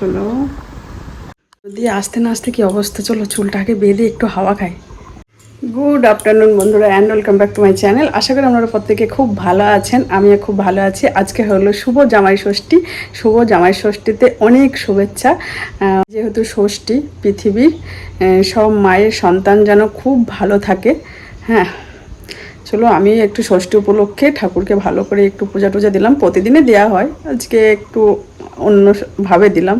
চলো। যদি আসতে না আসতে কি অবস্থা? চলো চুলটাকে বেঁধে একটু হাওয়া খাই। গুড আফটারনুন বন্ধুরা and welcome back to my channel আশা করি আপনারা প্রত্যেকে খুব ভালো আছেন, আমিও খুব ভালো আছি। আজকে হলো শুভ জামাই ষষ্ঠী। শুভ জামাই ষষ্ঠীতে অনেক শুভেচ্ছা। যেহেতু ষষ্ঠী পৃথিবীর সব মায়ের সন্তান যেন খুব ভালো থাকে। হ্যাঁ। চলো আমি একটু ষষ্ঠী উপলক্ষে ঠাকুরকে ভালো করে একটু পূজা টুজা দিলাম। প্রতিদিনে দেওয়া হয়, আজকে একটু অন্যভাবে দিলাম।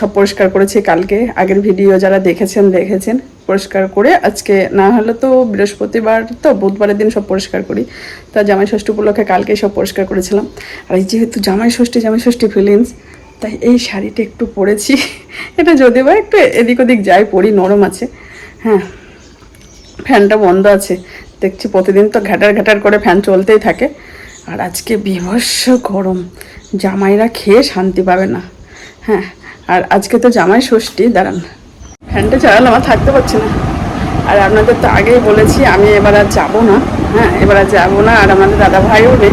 সব পরিষ্কার করেছি কালকে। আগের ভিডিও যারা দেখেছেন দেখেছেন, পরিষ্কার করে আজকে না হলে তো বৃহস্পতিবার তো, বুধবারের দিন সব পরিষ্কার করি। তা জামাই ষষ্ঠী উপলক্ষে কালকে সব পরিষ্কার করেছিলাম। আর এই যেহেতু জামাই ষষ্ঠী জামাই ষষ্ঠী ফিলিংস তাই এই শাড়িটা একটু পরেছি। এটা যদি বা একটু এদিক ওদিক যাই পরি, নরম আছে। হ্যাঁ ফ্যানটা বন্ধ আছে। দেখছি প্রতিদিন তো ঘাটার ঘাটার করে ফ্যান চলতেই থাকে। আর আজকে বিভৎস গরম। জামাইরা খেয়ে শান্তি পাবে না। হ্যাঁ আর আজকে তো জামাই ষষ্ঠী, দাঁড়ান। ফ্যানটা চালালাম আমার থাকতে পারছি না। আর আপনাদের তো আগেই বলেছি, আমি এবার আর যাব না। হ্যাঁ এবার আর যাব না। আর আমাদের দাদা ভাইও নেই।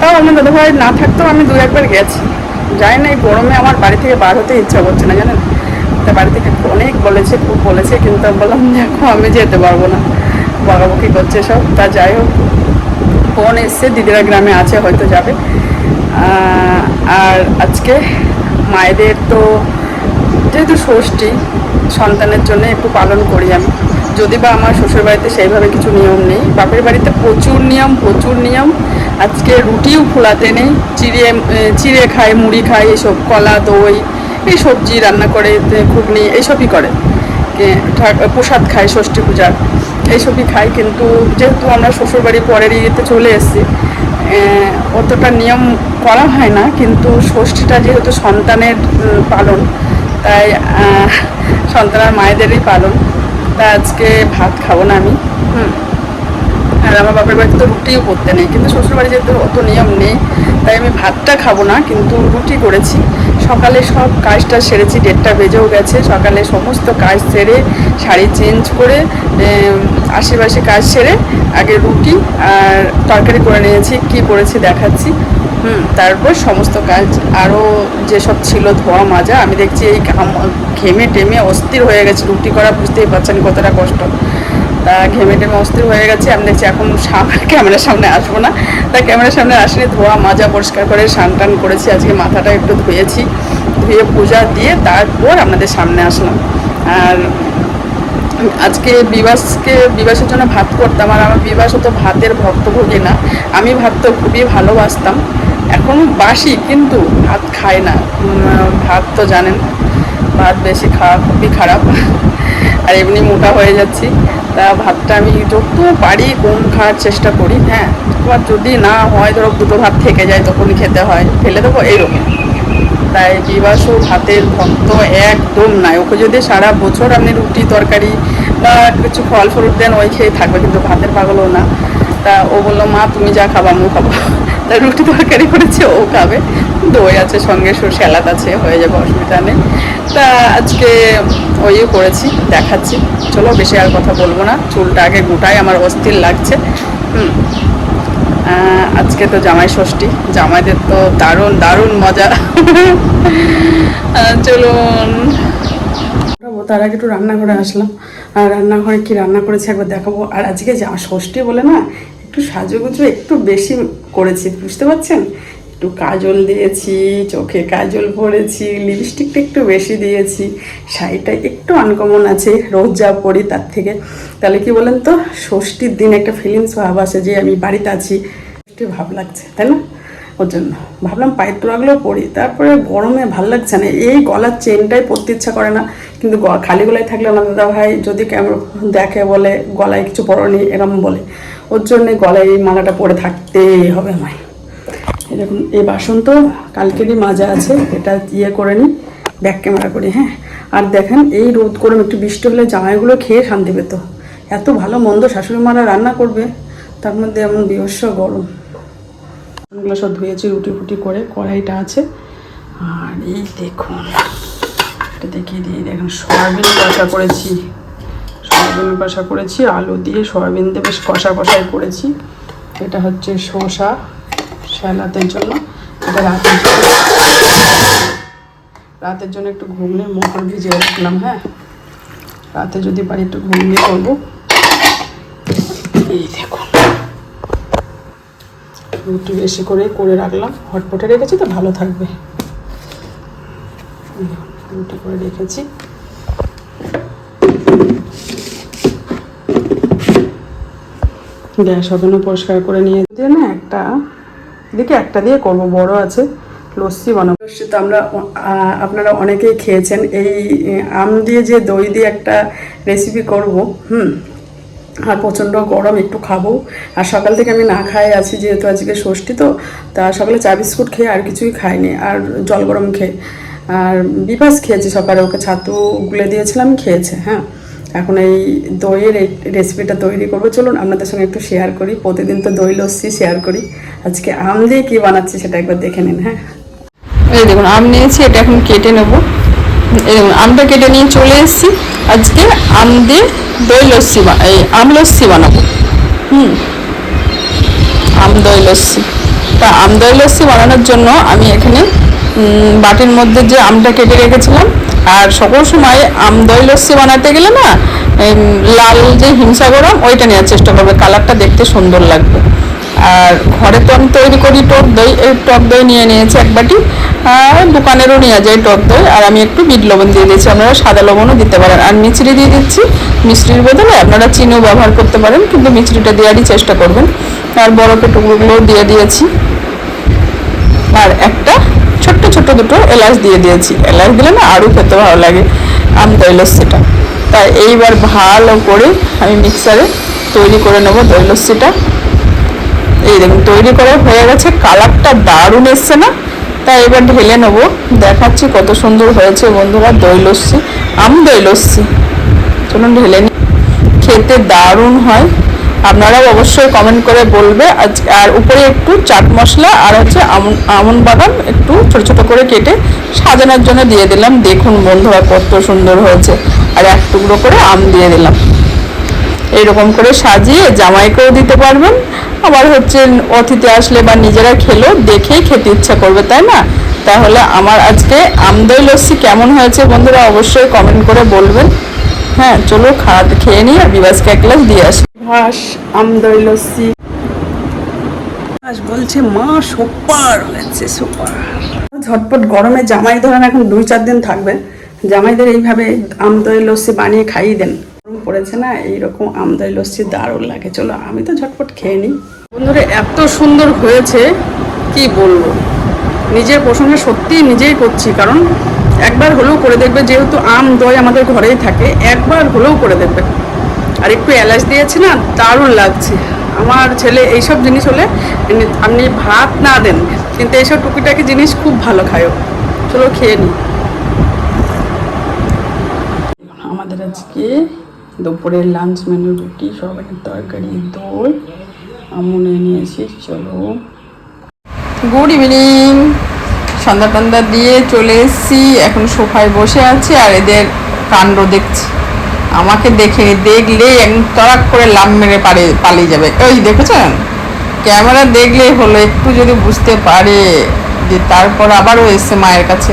তাও আমার দাদা ভাই না থাকতেও আমি দু একবার গেছি। যাই না, এই গরমে আমার বাড়ি থেকে বার হতে ইচ্ছা করছে না, জানেন? তা বাড়ি থেকে অনেক বলেছে, খুব বলেছে, কিন্তু বললাম, দেখো, আমি যেতে পারব না। বকাবকি করছে সব। তা যাই হোক ফোন এসছে, দিদিরা গ্রামে আছে, হয়তো যাবে। আর আজকে মায়েদের তো যেহেতু ষষ্ঠী, সন্তানের জন্য একটু পালন করি আমি। যদি বা আমার শ্বশুর বাড়িতে সেইভাবে কিছু নিয়ম নেই, বাপের বাড়িতে প্রচুর নিয়ম প্রচুর নিয়ম। আজকে রুটিও ফোলাতে নেই, চিড়ে চিড়ে খায়, মুড়ি খায় এইসব কলা, দই, এই সবজি রান্না করে ঘুগনি এইসবই করে। প্রসাদ খায় ষষ্ঠী পূজার। এইসবই খাই, কিন্তু যেহেতু আমরা শ্বশুরবাড়ি পরের ইয়েতে চলে এসেছি অতটা নিয়ম করা হয় না, কিন্তু ষষ্ঠীটা যেহেতু সন্তানের পালন, তাই সন্তানের মায়েদেরই পালন তা আজকে ভাত খাব না আমি, হুম। আর আমার বাপের বাড়িতে তো রুটিও করতে নেই, কিন্তু শ্বশুরবাড়ি যেহেতু অত নিয়ম নেই, তাই আমি ভাতটা খাব না, কিন্তু রুটি করেছি, সকালে সব কাজটা সেরেছি ডেটটা বেজেও গেছে, সকালে সমস্ত কাজ সেরে শাড়ি চেঞ্জ করে আশেপাশে কাজ সেরে আগে রুটি আর তরকারি করে নিয়েছি, কি করেছি দেখাচ্ছি। হুম, তারপর সমস্ত কাজ আরও যেসব ছিল ধোয়া মাজা, আমি দেখছি এই ঘাম- টেমে অস্থির হয়ে গেছে, রুটি করা বুঝতেই পারছেন কতটা কষ্ট। তা ঘেমে টেমে অস্থির হয়ে গেছে, আমি দেখছি এখন ক্যামেরার সামনে আসব না। তাই ক্যামেরার সামনে আসলে ধোয়া মাজা পরিষ্কার করে স্নান টান করেছি, আজকে মাথাটা একটু ধুয়েছি। ধুয়ে পূজা দিয়ে তারপর আপনাদের সামনে আসলাম। আর আজকে বিবাসকে, বিবাসের জন্য ভাত করতাম আর আমার বিবাস তো ভাতের ভক্তভোগী না। আমি ভাত তো খুবই ভালোবাসতাম। এখন বাসি, কিন্তু ভাত খাই না। ভাত তো জানেন, ভাত বেশি খাওয়া খুবই খারাপ। আর এমনি মোটা হয়ে যাচ্ছি। তা ভাতটা আমি যত পারি কম খাওয়ার চেষ্টা করি হ্যাঁ। এবার যদি না হয়, ধরো দুটো ভাত থেকে যায় তখনই খেতে হয়। ফেলে দেবো এইরকম তাই বিবাসও ভাতের ভক্ত একদম নাই। ওকে যদি সারা বছর আপনি রুটি, তরকারি বা কিছু ফল ফ্রুট দেন, ওই খেয়ে থাকবে, কিন্তু ভাতের পাগলও না। তা ও বলল, মা, তুমি যা খাবা, আমিও খাব। তা রুটি, তরকারি করেছে, ও খাবে। দই আছে সঙ্গে স্যালাদ আছে, হয়ে যাবে অসুবিধা নেই। তা আজকে ওইও করেছি, দেখাচ্ছি। চলো, বেশি আর কথা বলব না। চুলটা আগে গোটাই, আমার অস্থির লাগছে। হুম। আজকে তো জামাই ষষ্ঠী। জামাইদের তো দারুণ দারুণ মজা। চলুন। তার আগে একটু রান্নাঘরে আসলাম। আর রান্নাঘরে কি রান্না করেছি একবার দেখাবো। আর আজকে যা ষষ্ঠী বলে না, একটু সাজুগুজু একটু বেশি করেছি, বুঝতে পারছেন? একটু কাজল দিয়েছি, চোখে কাজল পরেছি লিপস্টিকটা একটু বেশি দিয়েছি, শাড়িটা একটু আনকমন আছে, রোজ যা পরি তার থেকে। তাহলে কি বলেন তো, ষষ্ঠীর দিন একটা ফিলিংস ভাব আসে যে আমি বাড়িতে আছি। একটু ভাব লাগছে, তাই না? ওর জন্য। ভাবলাম পায়ের তোড়াগুলো পরি, তারপরে গরমে ভালো লাগছে না। এই গলার চেনটাই পরতে ইচ্ছা করে না, কিন্তু খালি গলায় থাকলে আমার দাদা ভাই, যদি ক্যামেরা দেখে বলে, গলায় কিছু পরনি এরকম বলে। ওর জন্য গলায় এই মালাটা পরে থাকতেই হবে আমায়। এরকম এই বাসন তো কালকেরই মাজা আছে, এটা ইয়ে করে নিই ব্যাক ক্যামেরা করি হ্যাঁ। আর দেখেন, এই রোদ গরম, একটু বৃষ্টি হলে জামাইগুলো খেয়ে শান্তি পেত। এত ভালো, মন্দ শাশুড়ি মারা রান্না করবে, তার মধ্যে এমন বিভৎস গরম। এগুলো সব ধুয়েছি, রুটি ফুটি করে, কড়াইটা আছে। আর এই দেখুন এটা দেখিয়ে দিয়ে দেখুন, সয়াবিন কষা করেছি। সয়াবিন কষা করেছি, আলু দিয়ে সয়াবিন দিয়ে বেশ কষা কষাই করেছি। এটা হচ্ছে শসা। স্যালাতের জন্য, এটা রাতের জন্য। রাতের জন্য একটু ঘুগনির মটর ভিজিয়ে রাখলাম হ্যাঁ? রাতে যদি পারি একটু ঘুগনি করব। এই দেখুন রুটি বেশি করে করে রাখলাম। হটপটে রেখেছি তো, ভালো থাকবে। রুটি করে রেখেছি। গ্যাস ওভেনও পরিষ্কার করে নিয়ে দিয়ে না একটা এদিকে একটা দিয়ে করব, বড় আছে, লস্যি বানাবো। লস্যি তো আমরা আপনারা অনেকেই খেয়েছেন, এই আম দিয়ে যে দই দিয়ে একটা রেসিপি করব, হুম, আর প্রচণ্ড গরম, একটু খাব, আর সকাল থেকে আমি না খাই আছি যেহেতু আজকে ষষ্ঠী, তো তা সকালে চা বিস্কুট খেয়ে আর কিছুই খাইনি, আর জল গরম খেয়ে, আর বিপাস খেয়েছি সকালে, ওকে ছাতু গুলে দিয়েছিলাম, খেয়েছে হ্যাঁ। এখন এই দইয়ের এই রেসিপিটা তৈরি করব। চলুন আপনাদের সঙ্গে একটু শেয়ার করি। প্রতিদিন তো দই লস্যি শেয়ার করি। আজকে আম দিয়ে কী বানাচ্ছি সেটা একবার দেখে নিন হ্যাঁ? এই দেখুন, আম নিয়েছি, এটা এখন কেটে নেব। এই দেখুন, আমটা কেটে নিয়ে চলে এসেছি। আজকে আম দিয়ে দই লস্যি এই আম লস্যি বানাবো। হুম। আম দই লস্যি। তা আম দই লস্যি বানানোর জন্য আমি এখানে বাটির মধ্যে যে আমটা কেটে রেখেছিলাম আর সকল সময় আম দই লস্যি বানাতে গেলে না লাল যে হিমসাগরম ওইটা নেওয়ার চেষ্টা করবে। কালারটা দেখতে সুন্দর লাগবে। আর ঘরে তো আমি তৈরি করি টক দই, এই টক দই নিয়ে নিয়েছি এক বাটি। আর দোকানেরও নেওয়া যায় টক দই। আর আমি একটু বিট লবণ দিয়ে দিয়েছি, আপনারা সাদা লবণও দিতে পারেন। আর মিচড়ি দিয়ে দিচ্ছি। মিষ্টির বদলে আপনারা চিনিও ব্যবহার করতে পারেন, কিন্তু মিচড়িটা দেওয়ারই চেষ্টা করবেন। আর বরফের টুকরোগুলোও দিয়ে দিয়েছি আর একটা ছোট্ট দুটো এলাচ দিয়ে দিয়েছি। এলাচ দিলে না আরও খেতে ভালো লাগে। আম দই লস্যিটা তাই এইবার ভালো করে আমি মিক্সারে তৈরি করে নেব দই লস্যিটা এই দেখুন, তৈরি করা হয়ে গেছে। কালারটা দারুণ এসছে না? তাই এবার ঢেলে নেব। দেখাচ্ছি কত সুন্দর হয়েছে বন্ধুরা দই লস্যি আম দই লস্যি চলুন ঢেলে নি। খেতে দারুণ হয়। আপনারাও অবশ্যই কমেন্ট করে বলবে। আর উপরে একটু চাট মশলা আর হচ্ছে আমন বাদাম একটু ছোট ছোট করে কেটে সাজানোর জন্য দিয়ে দিলাম। দেখুন বন্ধুরা কত সুন্দর হয়েছে। আর এক টুকরো করে আম দিয়ে দিলাম। এইরকম করে সাজিয়ে জামাইকেও দিতে পারবেন। আবার হচ্ছে অতিথি আসলে বা নিজেরা খেলেও দেখেই খেতে ইচ্ছা করবে, তাই না? তাহলে আমার আজকে আমদই লস্যি কেমন হয়েছে বন্ধুরা অবশ্যই কমেন্ট করে বলবেন। হ্যাঁ চলো খাওয়া খেয়ে আর বিবাসকে এক গ্লাস দিয়ে আসি। লস্যি বলছে মা সুপার হয়েছে সুপার। ঝটপট গরমে জামাই ধরেন এখন দুই চার দিন থাকবে। জামাইদের এইভাবে আম দই লস্যি বানিয়ে খাইয়ে দেন। গরম পড়েছে না এইরকম আম দই লস্যি দারুণ লাগে। চলো আমি তো ঝটপট খেয়ে নিই। বন্ধুরা এত সুন্দর হয়েছে কি বলব? নিজের প্রশংসা সত্যি নিজেই করছি কারণ একবার হলেও করে দেখবে যেহেতু আম দই আমাদের ঘরেই থাকে একবার হলেও করে দেখবে। আর একটু এলাচ দিয়েছি না, দারুণ লাগছে। আমার ছেলে এইসব জিনিস হলে আপনি ভাত না দেন, কিন্তু এইসব টুকিটাকি জিনিস খুব ভালো খায়ও। চলো খেয়ে নিই। আমাদের আজকে দুপুরের লাঞ্চ মেনু রুটি সবাইয়ের তরকারি, দই। আমনে নিয়েছি, চলো। গুড ইভিনিং সন্ধ্যা টন্দা দিয়ে চলে এসেছি, এখন সোফায় বসে আছি আর এদের কাণ্ড দেখছি। আমাকে দেখে দেখলে একদম তরাক করে লাভ মেরে পারে পালিয়ে যাবে। ওই দেখেছেন? ক্যামেরা দেখলেই হলো, একটু যদি বুঝতে পারে যে তারপর আবারও এসছে মায়ের কাছে।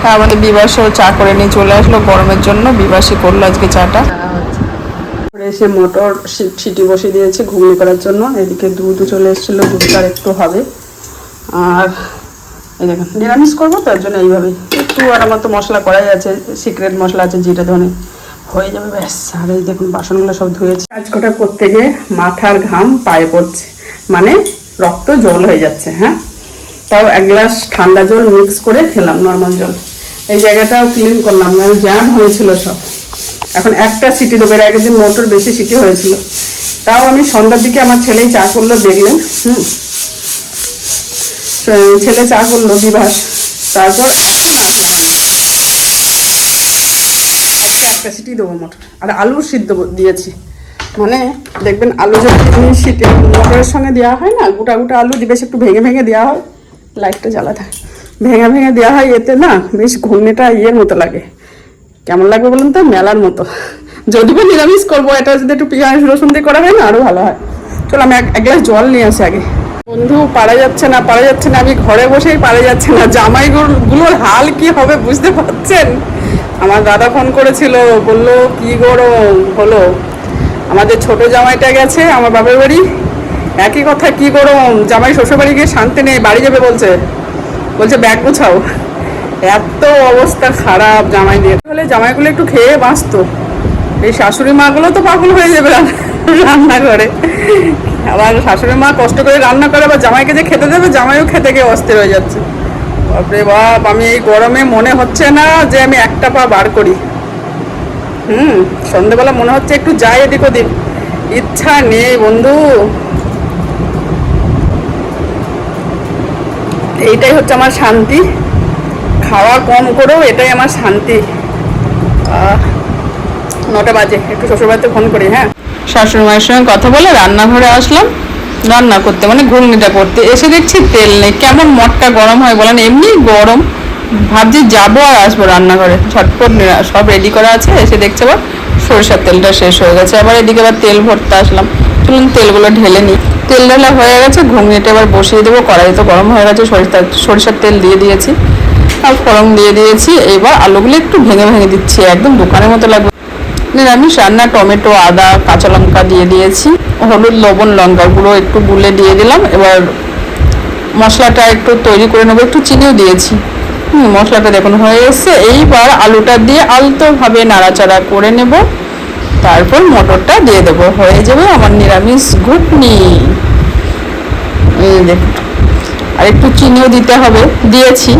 তা আমাদের বিবাসও চা করে নিয়ে চলে আসলো, গরমের জন্য বিবাসী করল আজকে চাটা। এসে মোটর সিটি বসিয়ে দিয়েছে ঘুগনি করার জন্য। এদিকে দুধ চলে এসেছিল, দুধটা একটু হবে। আর এই দেখুন, নিরামিষ করব, তার জন্য এইভাবে একটু আর আমার তো মশলা করাই আছে সিক্রেট মশলা আছে জিরে ধনে হয়ে যাবে, ব্যাস। আর এই দেখুন, বাসনগুলো সব করতে গিয়ে মাথার ঘাম পায়ে পড়ছে। মানে রক্ত জল হয়ে যাচ্ছে হ্যাঁ? তাও এক গ্লাস ঠান্ডা জল মিক্স করে খেলাম নর্মাল জল। এই জায়গাটাও ক্লিন করলাম মানে জ্যাম হয়েছিল সব। এখন একটা সিটি দেবো, এর আগের দিন মোটর বেশি সিটি হয়েছিল। তাও আমি সন্ধ্যার দিকে আমার ছেলেই চা করল দেখলেন হুম? ছেলে চা করল বিভাস তারপর একটা সিটি দেবো মটর আর আলু সিদ্ধ দিয়েছি। মানে দেখবেন আলু যদি শীতে মটরের সঙ্গে দেওয়া হয় না, গোটা গোটা আলু বেশ একটু ভেঙে ভেঙে দেওয়া হয়, লাইটটা জ্বালা থাকে। ভেঙে ভেঙে দেওয়া হয়, এতে না বেশ ঘুগনিটা ইয়ের মতো লাগে। কেমন লাগবে বলুন তো? মেলার মতো। যদি বা নিরামিষ করব, এটা যদি একটু পেঁয়াজ, রসুন দিয়ে করা হয় না আরও ভালো হয়। চলো আমি এক গ্লাস জল নিয়ে আসি আগে। বন্ধু, পারা যাচ্ছে না, পারা যাচ্ছে না, আমি ঘরে বসেই পারা যাচ্ছে না। জামাই গুলোর হাল কি হবে বুঝতে পারছেন? আমার দাদা ফোন করেছিল, বলল, কি গরম? হলো আমাদের ছোট জামাইটা গেছে, আমার বাবার বাড়ি। একই কথা, কি গরম? জামাই শ্বশুর বাড়ি গিয়ে শান্তি নেই, বাড়ি যাবে বলছে। বলছে, ব্যাগ গোছাও। এত অবস্থা খারাপ জামাই দিয়ে তাহলে জামাইগুলো একটু খেয়ে বাঁচতো। এই শাশুড়ি মাগুলো তো পাগল হয়ে যাবে রান্না- রান্নাঘরে। আবার শাশুড়ি মা কষ্ট করে রান্না করে, আবার জামাইকে যে খেতে দেবে, জামাইও খেতে গিয়ে অস্থির হয়ে যাচ্ছে। বাপ, আমি এই গরমে মনে হচ্ছে না যে আমি একটা পা বার করি। হুম, সন্ধেবেলা মনে হচ্ছে একটু যাই এদিক ওদিক। ইচ্ছা নেই বন্ধু। এইটাই হচ্ছে আমার শান্তি। খাওয়া কম করেও এটাই আমার শান্তি। নটা বাজে, একটু শ্বশুরবাড়িতে ফোন করি হ্যাঁ। শাশুড়ি মায়ের সঙ্গে কথা বলে রান্নাঘরে আসলাম। রান্না করতে মানে ঘুগনিটা করতে। এসে দেখছি তেল নেই। কেমন মটকা গরম হয় বলেন, এমনি গরম। ভাবছি যাব আর আসব রান্নাঘরে। ঝটপট সব রেডি করা আছে। এসে দেখছে আবার সরিষার তেলটা শেষ হয়ে গেছে। আবার এদিকে আবার তেল ভরতে আসলাম। চলুন তেলগুলো ঢেলে নিই। তেল ঢালা হয়ে গেছে। ঘুগনিটা এবার বসিয়ে দেবো। কড়াই তো গরম হয়ে গেছে। সরিষা সরিষার তেল দিয়ে দিয়েছি। আর ফোড়ন দিয়ে দিয়েছি। এবার আলুগুলো একটু ভেঙে ভেঙে দিচ্ছি। একদম দোকানের মতো লাগবে। নিরামিষ রান্না টমেটো, আদা, কাঁচা লঙ্কা দিয়ে দিয়েছি। হলুদ, লবণ, লঙ্কা গুঁড়ো একটু গুলে দিয়ে দিলাম। এবার মশলাটা একটু তৈরি করে নেব, একটু চিনিও দিয়েছি। হুম, মশলাটা দেখুন, হয়ে এসছে। এইবার আলুটা দিয়ে আলতোভাবে নাড়াচাড়া করে নেব। তারপর মটরটা দিয়ে দেবো। হয়ে যাবে আমার নিরামিষ ঘুটনি আর একটু চিনিও দিতে হবে। দিয়েছি,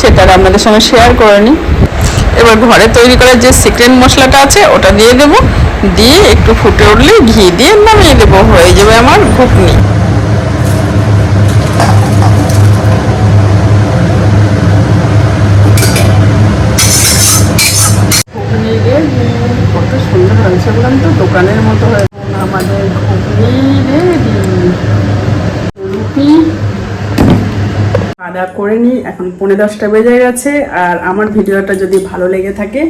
সেটা আপনাদের সঙ্গে শেয়ার করে নিই। এবার ঘরে তৈরি করার যে সিক্রেট মশলাটা আছে, ওটা দিয়ে দেব। দিয়ে একটু ফুটে উঠলে ঘি দিয়ে নামিয়ে দেবো। হয়ে যাবে আমার ঘুগনি। কত সুন্দর হয়েছে বললাম তো? দোকানের মতো হয়ে আমাদের ঘুগনি রেডি রুটি খাওয়া দাওয়া করে নিই। এখন পৌনে দশটা বেজে গেছে। আর আমার ভিডিওটা যদি ভালো লেগে থাকে,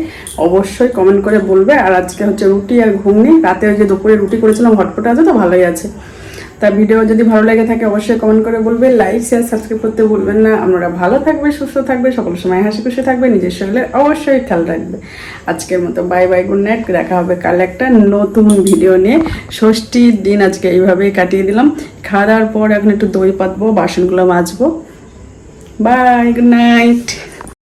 অবশ্যই কমেন্ট করে বলবে। আর আজকে হচ্ছে রুটি আর ঘুগনি রাতে যে দুপুরে রুটি করেছিলাম হটপট আছে তো, ভালোই আছে। তা ভিডিও যদি ভালো লেগে থাকে, অবশ্যই কমেন্ট করে বলবে। লাইক শেয়ার সাবস্ক্রাইব করতে বলবেন না। আপনারা ভালো থাকবে, সুস্থ থাকবে, সকল সময় হাসি খুশি থাকবে, নিজের শরীরে অবশ্যই খেয়াল রাখবে। আজকের মতো বাই বাই গুড নাইট দেখা হবে কাল একটা নতুন ভিডিও নিয়ে। ষষ্ঠীর দিন আজকে এইভাবেই কাটিয়ে দিলাম। খাওয়া দাওয়ার পর এখন একটু দই পাতবো, বাসনগুলো মাজবো। Bye good night